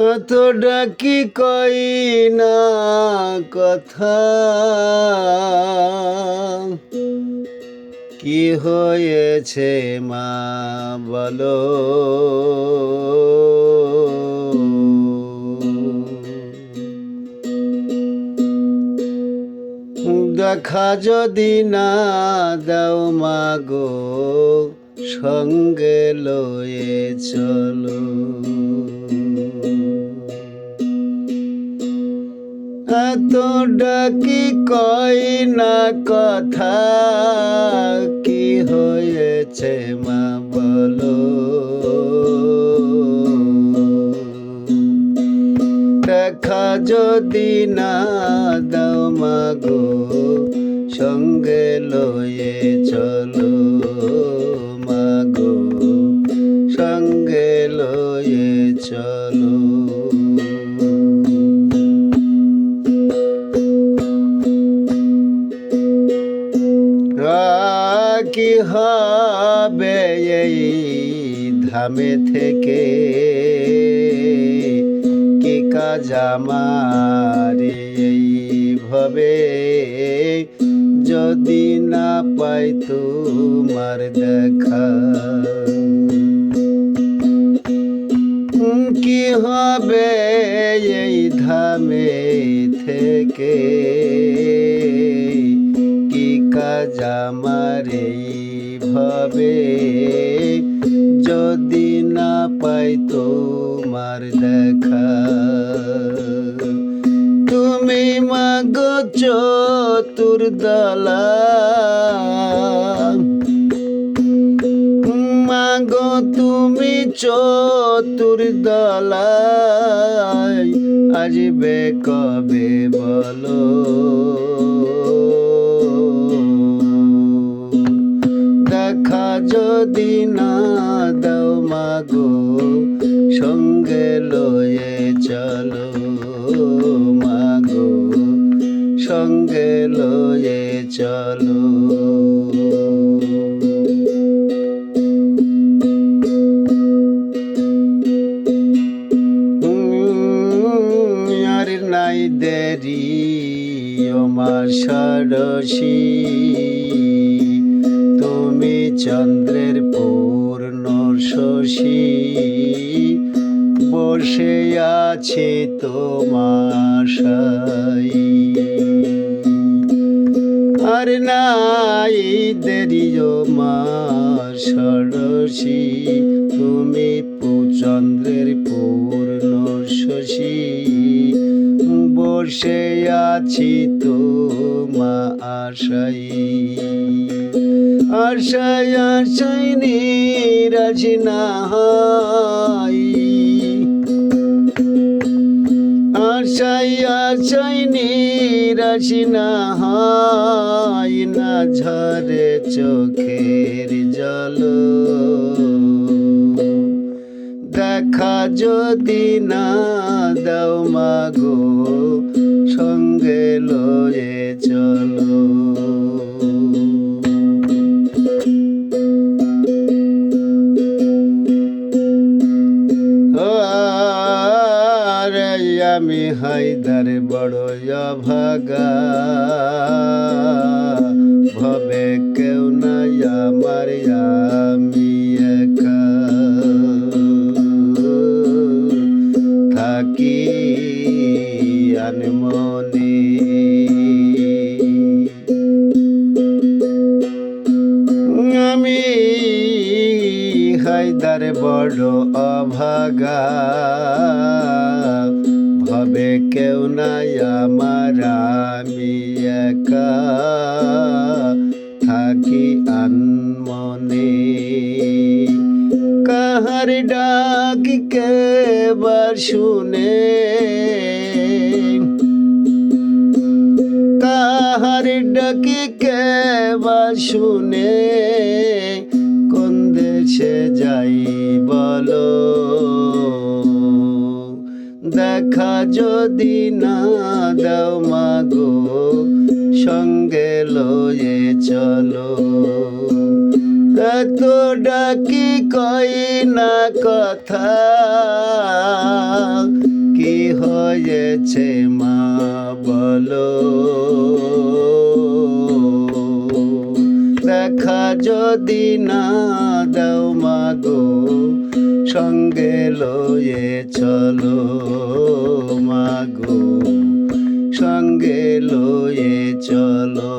এত ডাকি কই না কথা। কি হয়েছে মা বলো। দেখা যদি না দাও মাগো সঙ্গে লয়ে চলো। এত ডাকি কই না কথা, কি হয়েছে মা বলো? দেখা যদি না দাও মাগো সঙ্গে লয়ে চলো মাগো সঙ্গে লয়ে চলো। কি হবে এই ধামে থেকে? কি কাজ আমার এই ভবে? যদি না পাই তোমার দেখা। কি হবে আমার এইভাবে যদি না পাই তোমার দেখা। তুমি মাগো চতুর দলা মাগো তুমি চতুর দলাই আসবে কবে বলো? যদি না দাও মাগো, সঙ্গে লয়ে চলো মাগো, সঙ্গে লয়ে চলো। নাই দেরি, আমার তুমি চন্দ্রের পূর্ণ শশী বসে আছে তোমার সাই। আর নাই দেরি আমার ষড়শী তুমি চন্দ্রের পূর্ণ শশী বসে আছি তোমা আশাই আশায় আশাই নিরাজ না হয়। আশাই আশাই নিরাশ না হয়, না ঝরে চোখের জল। দেখা যদি না দাও মাগো সঙ্গে লয়ে চলো। আমি হায়দার বড় ভাগা ভবে কেউ নাই আমার আমি হায়দার বড় অভাগা। ভবে কেউ নাই আমার, আমি একা। থাকি আনমনে। কাহার ডাক কে বার শুনে? কাহার ডাকি কে বা শুনে? যাই বলো। দেখা যদি না দাও মাগো, সঙ্গে লয়ে চলো। এত ডাকি কই না কথা, কি হয়েছে মা বলো। দেখা যদি না সঙ্গে লয়ে চলো মাগো। সঙ্গে লয়ে চলো